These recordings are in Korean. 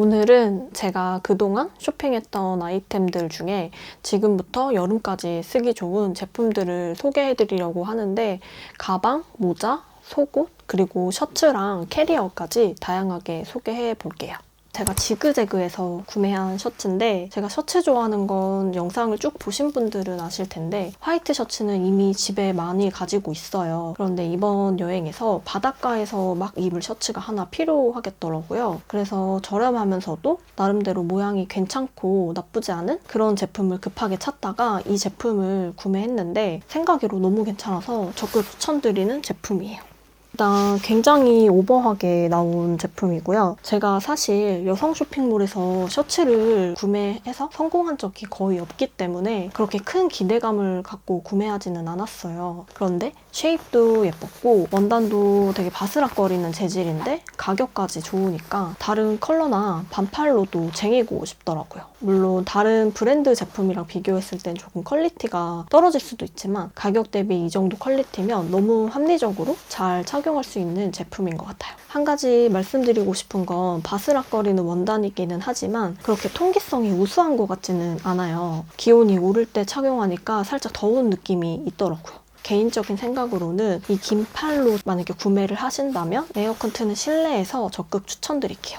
오늘은 제가 그동안 쇼핑했던 아이템들 중에 지금부터 여름까지 쓰기 좋은 제품들을 소개해 드리려고 하는데 가방, 모자, 속옷, 그리고 셔츠랑 캐리어까지 다양하게 소개해 볼게요. 제가 지그재그에서 구매한 셔츠인데 제가 셔츠 좋아하는 건 영상을 쭉 보신 분들은 아실 텐데 화이트 셔츠는 이미 집에 많이 가지고 있어요. 그런데 이번 여행에서 바닷가에서 막 입을 셔츠가 하나 필요하겠더라고요. 그래서 저렴하면서도 나름대로 모양이 괜찮고 나쁘지 않은 그런 제품을 급하게 찾다가 이 제품을 구매했는데 생각외로 너무 괜찮아서 적극 추천드리는 제품이에요. 일단 굉장히 오버하게 나온 제품이고요. 제가 사실 여성 쇼핑몰에서 셔츠를 구매해서 성공한 적이 거의 없기 때문에 그렇게 큰 기대감을 갖고 구매하지는 않았어요. 그런데 쉐입도 예뻤고 원단도 되게 바스락거리는 재질인데 가격까지 좋으니까 다른 컬러나 반팔로도 쟁이고 싶더라고요. 물론 다른 브랜드 제품이랑 비교했을 땐 조금 퀄리티가 떨어질 수도 있지만 가격 대비 이 정도 퀄리티면 너무 합리적으로 잘 착용할 수 있는 제품인 것 같아요. 한 가지 말씀드리고 싶은 건 바스락거리는 원단이기는 하지만 그렇게 통기성이 우수한 것 같지는 않아요. 기온이 오를 때 착용하니까 살짝 더운 느낌이 있더라고요. 개인적인 생각으로는 이 긴 팔로 만약에 구매를 하신다면 에어컨 트는 실내에서 적극 추천드릴게요.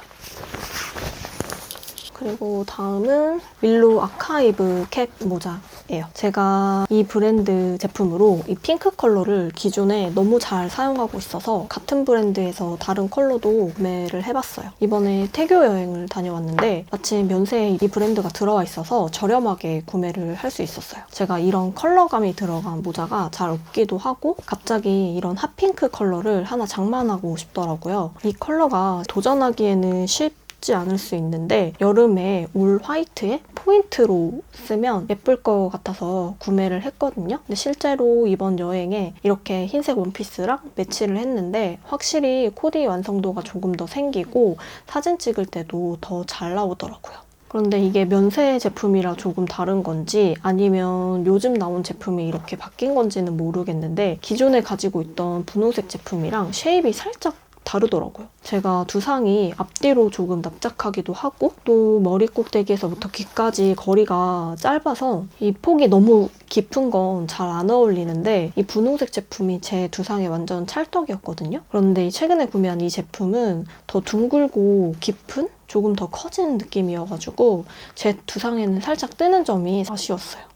그리고 다음은 윌로 아카이브 캡 모자예요. 제가 이 브랜드 제품으로 이 핑크 컬러를 기존에 너무 잘 사용하고 있어서 같은 브랜드에서 다른 컬러도 구매를 해봤어요. 이번에 태교 여행을 다녀왔는데 마침 면세에 이 브랜드가 들어와 있어서 저렴하게 구매를 할 수 있었어요. 제가 이런 컬러감이 들어간 모자가 잘 없기도 하고 갑자기 이런 핫핑크 컬러를 하나 장만하고 싶더라고요. 이 컬러가 도전하기에는 쉽 쉽지 않을 수 있는데 여름에 올 화이트에 포인트로 쓰면 예쁠 것 같아서 구매를 했거든요. 근데 실제로 이번 여행에 이렇게 흰색 원피스랑 매치를 했는데 확실히 코디 완성도가 조금 더 생기고 사진 찍을 때도 더 잘 나오더라고요. 그런데 이게 면세 제품이라 조금 다른 건지 아니면 요즘 나온 제품이 이렇게 바뀐 건지는 모르겠는데 기존에 가지고 있던 분홍색 제품이랑 쉐입이 살짝 다르더라고요. 제가 두상이 앞뒤로 조금 납작하기도 하고 또 머리 꼭대기에서부터 귀까지 거리가 짧아서 이 폭이 너무 깊은 건 잘 안 어울리는데 이 분홍색 제품이 제 두상에 완전 찰떡이었거든요. 그런데 최근에 구매한 이 제품은 더 둥글고 깊은 조금 더 커진 느낌이어가지고 제 두상에는 살짝 뜨는 점이 아쉬웠어요.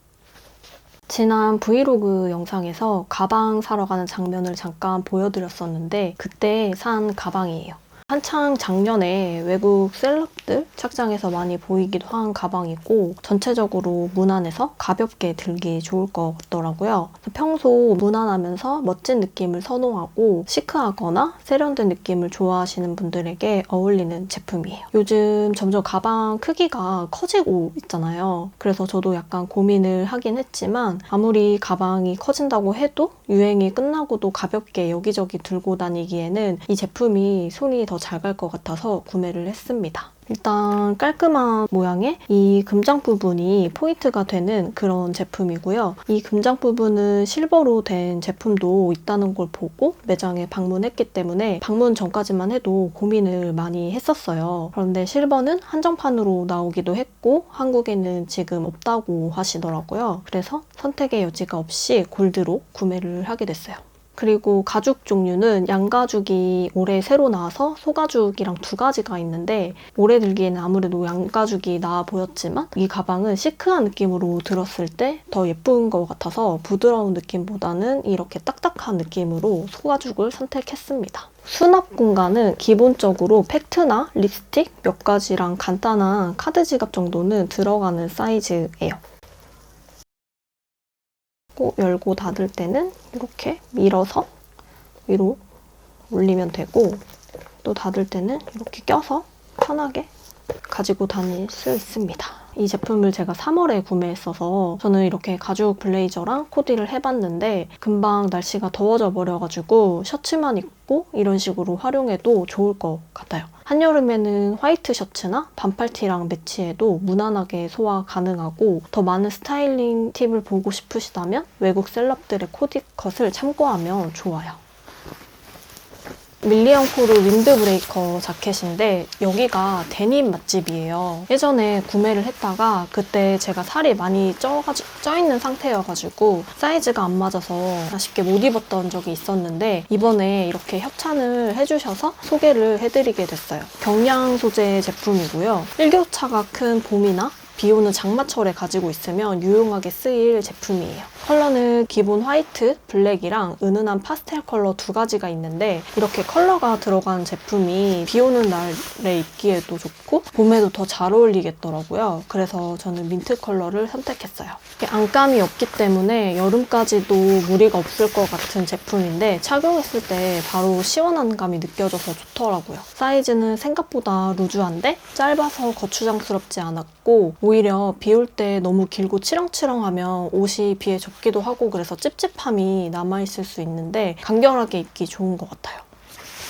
지난 브이로그 영상에서 가방 사러 가는 장면을 잠깐 보여드렸었는데 그때 산 가방이에요. 한창 작년에 외국 셀럽들 착장에서 많이 보이기도 한 가방이고 전체적으로 무난해서 가볍게 들기 좋을 것 같더라고요. 평소 무난하면서 멋진 느낌을 선호하고 시크하거나 세련된 느낌을 좋아하시는 분들에게 어울리는 제품이에요. 요즘 점점 가방 크기가 커지고 있잖아요. 그래서 저도 약간 고민을 하긴 했지만 아무리 가방이 커진다고 해도 유행이 끝나고도 가볍게 여기저기 들고 다니기에는 이 제품이 손이 더잘 갈 것 같아서 구매를 했습니다. 일단 깔끔한 모양의 이 금장 부분이 포인트가 되는 그런 제품이고요. 이 금장 부분은 실버로 된 제품도 있다는 걸 보고 매장에 방문했기 때문에 방문 전까지만 해도 고민을 많이 했었어요. 그런데 실버는 한정판으로 나오기도 했고 한국에는 지금 없다고 하시더라고요. 그래서 선택의 여지가 없이 골드로 구매를 하게 됐어요. 그리고 가죽 종류는 양가죽이 올해 새로 나와서 소가죽이랑 두 가지가 있는데 오래 들기에는 아무래도 양가죽이 나아 보였지만 이 가방은 시크한 느낌으로 들었을 때 더 예쁜 것 같아서 부드러운 느낌보다는 이렇게 딱딱한 느낌으로 소가죽을 선택했습니다. 수납 공간은 기본적으로 팩트나 립스틱 몇 가지랑 간단한 카드 지갑 정도는 들어가는 사이즈예요. 꼭 열고 닫을 때는 이렇게 밀어서 위로 올리면 되고 또 닫을 때는 이렇게 껴서 편하게 가지고 다닐 수 있습니다. 이 제품을 제가 3월에 구매했어서 저는 이렇게 가죽 블레이저랑 코디를 해봤는데 금방 날씨가 더워져 버려가지고 셔츠만 입고 이런 식으로 활용해도 좋을 것 같아요. 한여름에는 화이트 셔츠나 반팔티랑 매치해도 무난하게 소화 가능하고 더 많은 스타일링 팁을 보고 싶으시다면 외국 셀럽들의 코디 컷을 참고하면 좋아요. 밀리언 코르 윈드브레이커 자켓인데 여기가 데님 맛집이에요. 예전에 구매를 했다가 그때 제가 살이 많이 쪄가지, 쪄있는 상태여가지고 사이즈가 안 맞아서 아쉽게 못 입었던 적이 있었는데 이번에 이렇게 협찬을 해주셔서 소개를 해드리게 됐어요. 경량 소재 제품이고요. 일교차가 큰 봄이나 비 오는 장마철에 가지고 있으면 유용하게 쓰일 제품이에요. 컬러는 기본 화이트, 블랙이랑 은은한 파스텔 컬러 두 가지가 있는데 이렇게 컬러가 들어간 제품이 비 오는 날에 입기에도 좋고 봄에도 더 잘 어울리겠더라고요. 그래서 저는 민트 컬러를 선택했어요. 안감이 없기 때문에 여름까지도 무리가 없을 것 같은 제품인데 착용했을 때 바로 시원한 감이 느껴져서 좋더라고요. 사이즈는 생각보다 루즈한데 짧아서 거추장스럽지 않았고 오히려 비 올 때 너무 길고 치렁치렁하면 옷이 비에 젖기도 하고 그래서 찝찝함이 남아있을 수 있는데 간결하게 입기 좋은 것 같아요.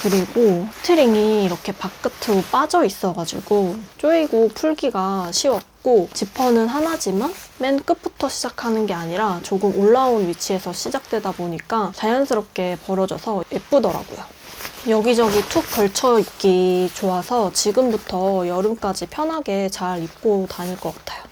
그리고 스트링이 이렇게 바깥으로 빠져 있어가지고 조이고 풀기가 쉬웠고 지퍼는 하나지만 맨 끝부터 시작하는 게 아니라 조금 올라온 위치에서 시작되다 보니까 자연스럽게 벌어져서 예쁘더라고요. 여기저기 툭 걸쳐 입기 좋아서 지금부터 여름까지 편하게 잘 입고 다닐 것 같아요.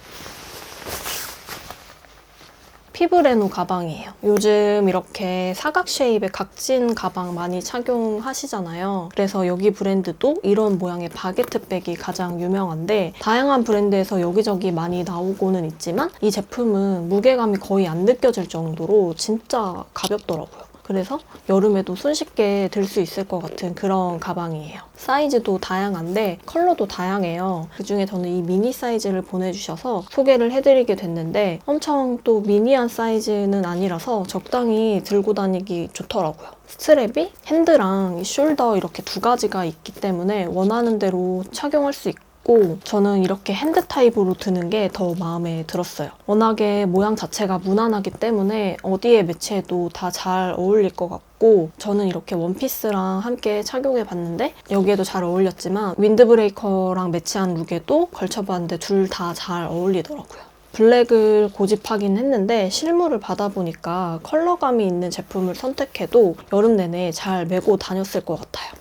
피브레노 가방이에요. 요즘 이렇게 사각 쉐입의 각진 가방 많이 착용하시잖아요. 그래서 여기 브랜드도 이런 모양의 바게트 백이 가장 유명한데 다양한 브랜드에서 여기저기 많이 나오고는 있지만 이 제품은 무게감이 거의 안 느껴질 정도로 진짜 가볍더라고요. 그래서 여름에도 손쉽게 들 수 있을 것 같은 그런 가방이에요. 사이즈도 다양한데 컬러도 다양해요. 그중에 저는 이 미니 사이즈를 보내주셔서 소개를 해드리게 됐는데 엄청 또 미니한 사이즈는 아니라서 적당히 들고 다니기 좋더라고요. 스트랩이 핸드랑 이 숄더 이렇게 두 가지가 있기 때문에 원하는 대로 착용할 수 있고 있고 저는 이렇게 핸드 타입으로 드는 게 더 마음에 들었어요. 워낙에 모양 자체가 무난하기 때문에 어디에 매치해도 다 잘 어울릴 것 같고 저는 이렇게 원피스랑 함께 착용해 봤는데 여기에도 잘 어울렸지만 윈드브레이커랑 매치한 룩에도 걸쳐봤는데 둘 다 잘 어울리더라고요. 블랙을 고집하긴 했는데 실물을 받아보니까 컬러감이 있는 제품을 선택해도 여름 내내 잘 메고 다녔을 것 같아요.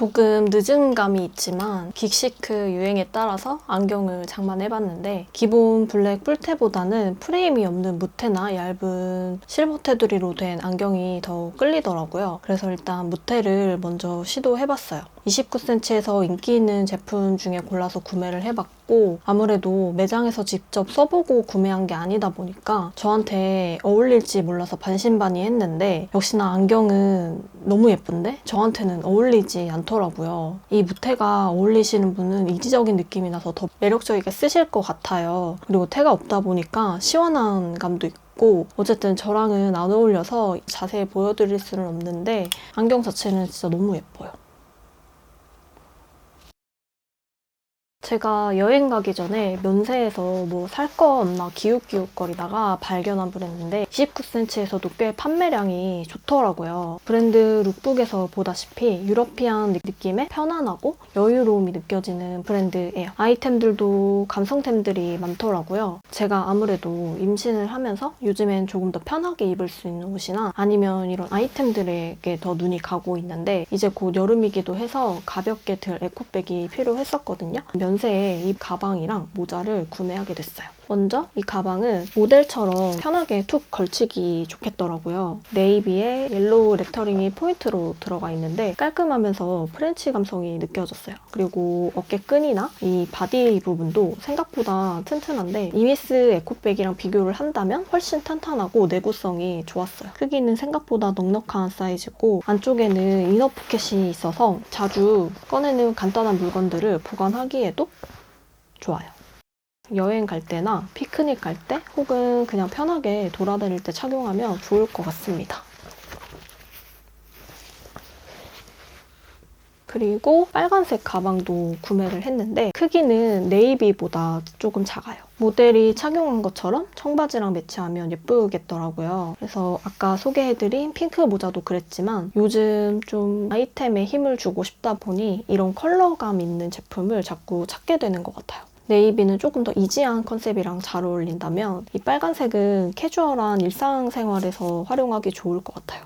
조금 늦은 감이 있지만 긱시크 유행에 따라서 안경을 장만해봤는데 기본 블랙 뿔테보다는 프레임이 없는 무테나 얇은 실버 테두리로 된 안경이 더 끌리더라고요. 그래서 일단 무테를 먼저 시도해봤어요. 29cm에서 인기 있는 제품 중에 골라서 구매를 해봤고 아무래도 매장에서 직접 써보고 구매한 게 아니다 보니까 저한테 어울릴지 몰라서 반신반의 했는데 역시나 안경은 너무 예쁜데 저한테는 어울리지 않더라고요. 이 무태가 어울리시는 분은 이지적인 느낌이 나서 더 매력적이게 쓰실 것 같아요. 그리고 태가 없다 보니까 시원한 감도 있고 어쨌든 저랑은 안 어울려서 자세히 보여드릴 수는 없는데 안경 자체는 진짜 너무 예뻐요. 제가 여행 가기 전에 면세에서 뭐 살 거 없나 기웃기웃거리다가 발견한 브랜드인데 29cm에서도 꽤 판매량이 좋더라고요. 브랜드 룩북에서 보다시피 유러피안 느낌의 편안하고 여유로움이 느껴지는 브랜드예요. 아이템들도 감성템들이 많더라고요. 제가 아무래도 임신을 하면서 요즘엔 조금 더 편하게 입을 수 있는 옷이나 아니면 이런 아이템들에게 더 눈이 가고 있는데 이제 곧 여름이기도 해서 가볍게 들 에코백이 필요했었거든요. 면 세에 이 가방이랑 모자를 구매하게 됐어요. 먼저 이 가방은 모델처럼 편하게 툭 걸치기 좋겠더라고요. 네이비에 옐로우 레터링이 포인트로 들어가 있는데 깔끔하면서 프렌치 감성이 느껴졌어요. 그리고 어깨끈이나 이 바디 부분도 생각보다 튼튼한데 이미스 에코백이랑 비교를 한다면 훨씬 탄탄하고 내구성이 좋았어요. 크기는 생각보다 넉넉한 사이즈고 안쪽에는 이너 포켓이 있어서 자주 꺼내는 간단한 물건들을 보관하기에도 좋아요. 여행 갈 때나 피크닉 갈 때 혹은 그냥 편하게 돌아다닐 때 착용하면 좋을 것 같습니다. 그리고 빨간색 가방도 구매를 했는데 크기는 네이비보다 조금 작아요. 모델이 착용한 것처럼 청바지랑 매치하면 예쁘겠더라고요. 그래서 아까 소개해드린 핑크 모자도 그랬지만 요즘 좀 아이템에 힘을 주고 싶다 보니 이런 컬러감 있는 제품을 자꾸 찾게 되는 것 같아요. 네이비는 조금 더 이지한 컨셉이랑 잘 어울린다면 이 빨간색은 캐주얼한 일상생활에서 활용하기 좋을 것 같아요.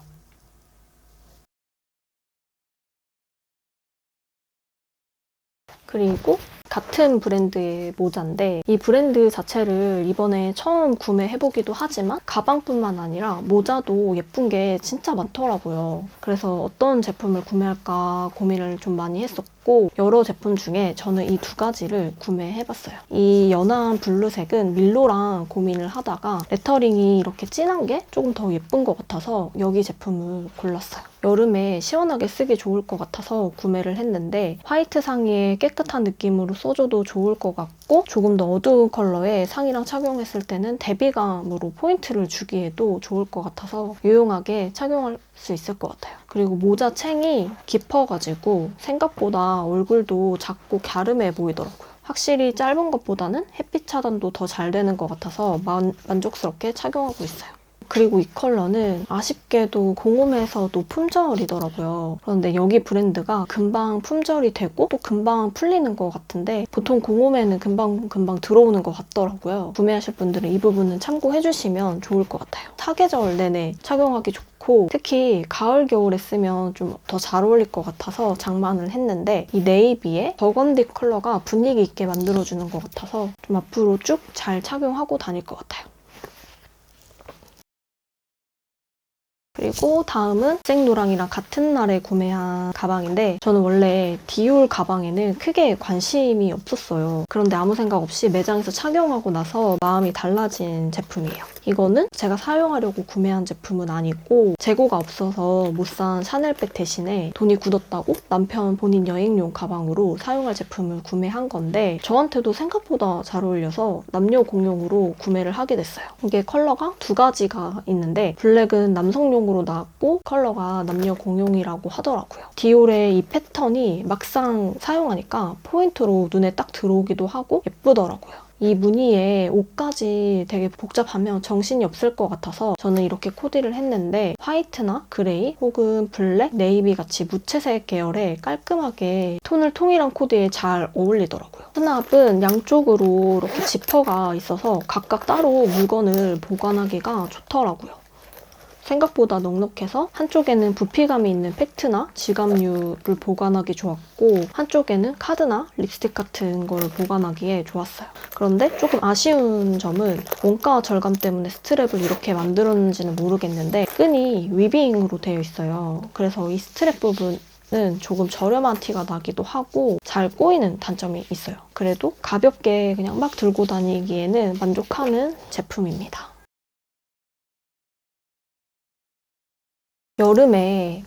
그리고 같은 브랜드의 모자인데 이 브랜드 자체를 이번에 처음 구매해보기도 하지만 가방뿐만 아니라 모자도 예쁜 게 진짜 많더라고요. 그래서 어떤 제품을 구매할까 고민을 좀 많이 했었고 여러 제품 중에 저는 이 두 가지를 구매해봤어요. 이 연한 블루색은 밀로랑 고민을 하다가 레터링이 이렇게 진한 게 조금 더 예쁜 것 같아서 여기 제품을 골랐어요. 여름에 시원하게 쓰기 좋을 것 같아서 구매를 했는데 화이트 상의에 깨끗한 느낌으로 써줘도 좋을 것 같고 조금 더 어두운 컬러의 상의랑 착용했을 때는 대비감으로 포인트를 주기에도 좋을 것 같아서 유용하게 착용할 수 있을 것 같아요. 그리고 모자 챙이 깊어가지고 생각보다 얼굴도 작고 갸름해 보이더라고요. 확실히 짧은 것보다는 햇빛 차단도 더 잘 되는 것 같아서 만, 만족스럽게 착용하고 있어요. 그리고 이 컬러는 아쉽게도 공홈에서도 품절이더라고요. 그런데 여기 브랜드가 금방 품절이 되고 또 금방 풀리는 것 같은데 보통 공홈에는 금방 금방 들어오는 것 같더라고요. 구매하실 분들은 이 부분은 참고해 주시면 좋을 것 같아요. 사계절 내내 착용하기 좋고 특히 가을 겨울에 쓰면 좀 더 잘 어울릴 것 같아서 장만을 했는데 이 네이비의 버건디 컬러가 분위기 있게 만들어주는 것 같아서 좀 앞으로 쭉 잘 착용하고 다닐 것 같아요. 그리고 다음은 생노랑이랑 같은 날에 구매한 가방인데 저는 원래 디올 가방에는 크게 관심이 없었어요. 그런데 아무 생각 없이 매장에서 착용하고 나서 마음이 달라진 제품이에요. 이거는 제가 사용하려고 구매한 제품은 아니고 재고가 없어서 못 산 샤넬백 대신에 돈이 굳었다고 남편 본인 여행용 가방으로 사용할 제품을 구매한 건데 저한테도 생각보다 잘 어울려서 남녀 공용으로 구매를 하게 됐어요. 이게 컬러가 두 가지가 있는데 블랙은 남성용으로 나왔고 컬러가 남녀 공용이라고 하더라고요. 디올의 이 패턴이 막상 사용하니까 포인트로 눈에 딱 들어오기도 하고 예쁘더라고요. 이 무늬에 옷까지 되게 복잡하면 정신이 없을 것 같아서 저는 이렇게 코디를 했는데 화이트나 그레이 혹은 블랙, 네이비 같이 무채색 계열의 깔끔하게 톤을 통일한 코디에 잘 어울리더라고요. 수납은 양쪽으로 이렇게 지퍼가 있어서 각각 따로 물건을 보관하기가 좋더라고요. 생각보다 넉넉해서 한쪽에는 부피감이 있는 팩트나 지갑류를 보관하기 좋았고 한쪽에는 카드나 립스틱 같은 걸 보관하기에 좋았어요. 그런데 조금 아쉬운 점은 원가 절감 때문에 스트랩을 이렇게 만들었는지는 모르겠는데 끈이 위빙으로 되어 있어요. 그래서 이 스트랩 부분 은 조금 저렴한 티가 나기도 하고 잘 꼬이는 단점이 있어요. 그래도 가볍게 그냥 막 들고 다니기에는 만족하는 제품입니다. 여름에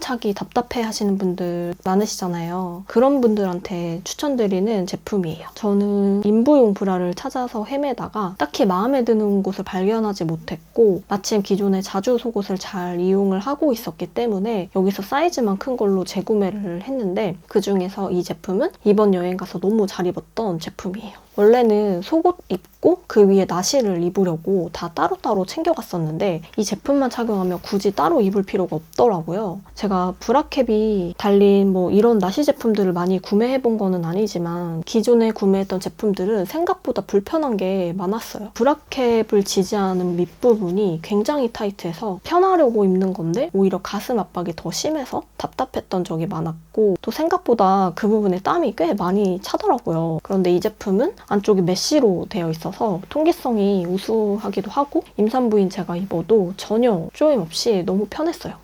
차기 답답해 하시는 분들 많으시잖아요. 그런 분들한테 추천드리는 제품이에요. 저는 인부용 브라를 찾아서 헤매다가 딱히 마음에 드는 곳을 발견하지 못했고 마침 기존에 자주 속옷을 잘 이용을 하고 있었기 때문에 여기서 사이즈만 큰 걸로 재구매를 했는데 그 중에서 이 제품은 이번 여행 가서 너무 잘 입었던 제품이에요. 원래는 속옷 입고 그 위에 나시를 입으려고 다 따로따로 챙겨갔었는데 이 제품만 착용하면 굳이 따로 입을 필요가 없더라고요. 제가 브라캡이 달린 뭐 이런 나시 제품들을 많이 구매해 본 거는 아니지만 기존에 구매했던 제품들은 생각보다 불편한 게 많았어요. 브라캡을 지지하는 밑부분이 굉장히 타이트해서 편하려고 입는 건데 오히려 가슴 압박이 더 심해서 답답했던 적이 많았고 또 생각보다 그 부분에 땀이 꽤 많이 차더라고요. 그런데 이 제품은 안쪽이 메쉬로 되어 있어서 통기성이 우수하기도 하고 임산부인 제가 입어도 전혀 쪼임 없이 너무 편했어요.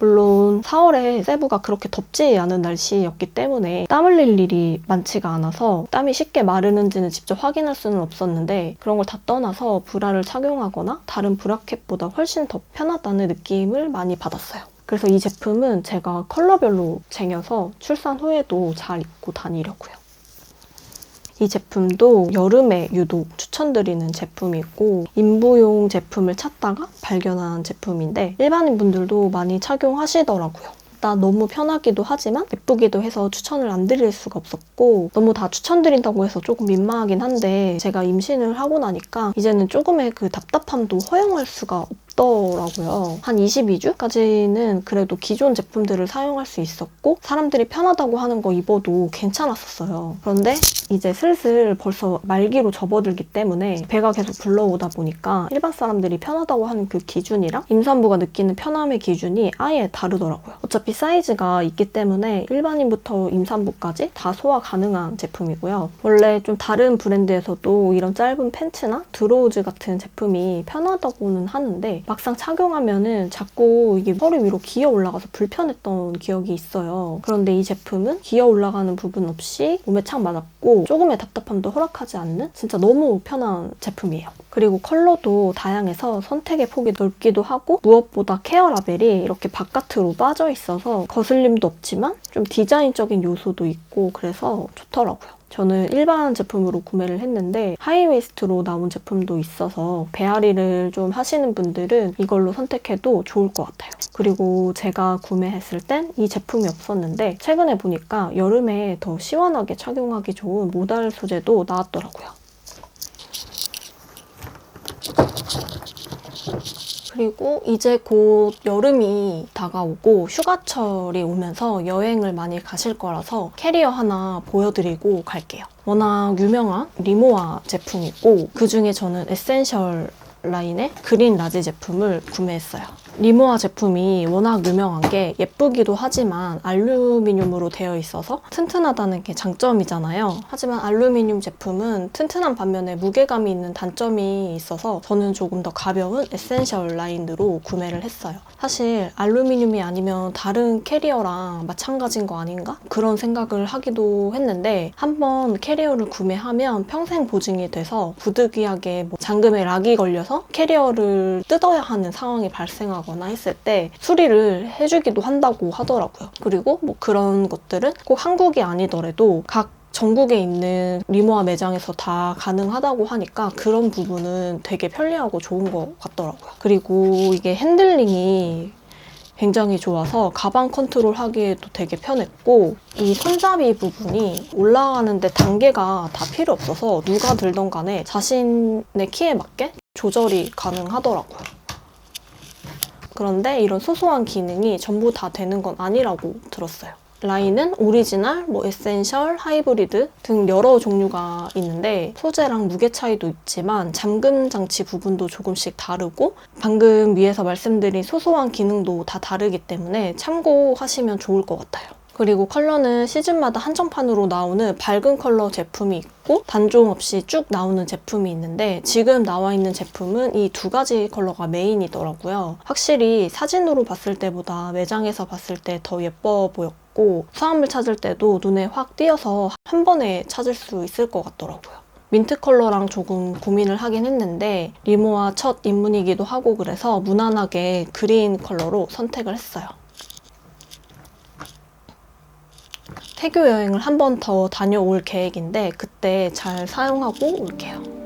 물론 4월에 세부가 그렇게 덥지 않은 날씨였기 때문에 땀 흘릴 일이 많지가 않아서 땀이 쉽게 마르는지는 직접 확인할 수는 없었는데 그런 걸 다 떠나서 브라를 착용하거나 다른 브라켓보다 훨씬 더 편하다는 느낌을 많이 받았어요. 그래서 이 제품은 제가 컬러별로 쟁여서 출산 후에도 잘 입고 다니려고요. 이 제품도 여름에 유독 추천드리는 제품이고 인부용 제품을 찾다가 발견한 제품인데 일반인 분들도 많이 착용하시더라고요. 일단 너무 편하기도 하지만 예쁘기도 해서 추천을 안 드릴 수가 없었고 너무 다 추천드린다고 해서 조금 민망하긴 한데 제가 임신을 하고 나니까 이제는 조금의 그 답답함도 허용할 수가 없 더라고요. 한 22주까지는 그래도 기존 제품들을 사용할 수 있었고 사람들이 편하다고 하는 거 입어도 괜찮았었어요. 그런데 이제 슬슬 벌써 말기로 접어들기 때문에 배가 계속 불러오다 보니까 일반 사람들이 편하다고 하는 그 기준이랑 임산부가 느끼는 편함의 기준이 아예 다르더라고요. 어차피 사이즈가 있기 때문에 일반인부터 임산부까지 다 소화 가능한 제품이고요. 원래 좀 다른 브랜드에서도 이런 짧은 팬츠나 드로우즈 같은 제품이 편하다고는 하는데 막상 착용하면은 자꾸 이게 허리 위로 기어 올라가서 불편했던 기억이 있어요. 그런데 이 제품은 기어 올라가는 부분 없이 몸에 착 맞았고 조금의 답답함도 허락하지 않는 진짜 너무 편한 제품이에요. 그리고 컬러도 다양해서 선택의 폭이 넓기도 하고 무엇보다 케어 라벨이 이렇게 바깥으로 빠져 있어서 거슬림도 없지만 좀 디자인적인 요소도 있고 그래서 좋더라고요. 저는 일반 제품으로 구매를 했는데 하이웨이스트로 나온 제품도 있어서 배앓이를 좀 하시는 분들은 이걸로 선택해도 좋을 것 같아요. 그리고 제가 구매했을 땐 이 제품이 없었는데 최근에 보니까 여름에 더 시원하게 착용하기 좋은 모달 소재도 나왔더라고요. 그리고 이제 곧 여름이 다가오고 휴가철이 오면서 여행을 많이 가실 거라서 캐리어 하나 보여드리고 갈게요. 워낙 유명한 리모아 제품이고 그 중에 저는 에센셜 라인의 그린 라지 제품을 구매했어요. 리모아 제품이 워낙 유명한 게 예쁘기도 하지만 알루미늄으로 되어 있어서 튼튼하다는 게 장점이잖아요. 하지만 알루미늄 제품은 튼튼한 반면에 무게감이 있는 단점이 있어서 저는 조금 더 가벼운 에센셜 라인으로 구매를 했어요. 사실 알루미늄이 아니면 다른 캐리어랑 마찬가지인 거 아닌가? 그런 생각을 하기도 했는데 한번 캐리어를 구매하면 평생 보증이 돼서 부득이하게 뭐 잠금에 락이 걸려서 캐리어를 뜯어야 하는 상황이 발생하 거나 했을 때 수리를 해주기도 한다고 하더라고요. 그리고 뭐 그런 것들은 꼭 한국이 아니더라도 각 전국에 있는 리모아 매장에서 다 가능하다고 하니까 그런 부분은 되게 편리하고 좋은 것 같더라고요. 그리고 이게 핸들링이 굉장히 좋아서 가방 컨트롤 하기에도 되게 편했고 이 손잡이 부분이 올라가는데 단계가 다 필요 없어서 누가 들던 간에 자신의 키에 맞게 조절이 가능하더라고요. 그런데 이런 소소한 기능이 전부 다 되는 건 아니라고 들었어요. 라인은 오리지널, 뭐 에센셜, 하이브리드 등 여러 종류가 있는데 소재랑 무게 차이도 있지만 잠금 장치 부분도 조금씩 다르고 방금 위에서 말씀드린 소소한 기능도 다 다르기 때문에 참고하시면 좋을 것 같아요. 그리고 컬러는 시즌마다 한정판으로 나오는 밝은 컬러 제품이 있고 단종 없이 쭉 나오는 제품이 있는데 지금 나와 있는 제품은 이 두 가지 컬러가 메인이더라고요. 확실히 사진으로 봤을 때보다 매장에서 봤을 때 더 예뻐 보였고 수화물 찾을 때도 눈에 확 띄어서 한 번에 찾을 수 있을 것 같더라고요. 민트 컬러랑 조금 고민을 하긴 했는데 리모아 첫 입문이기도 하고 그래서 무난하게 그린 컬러로 선택을 했어요. 태교 여행을 한 번 더 다녀올 계획인데 그때 잘 사용하고 올게요.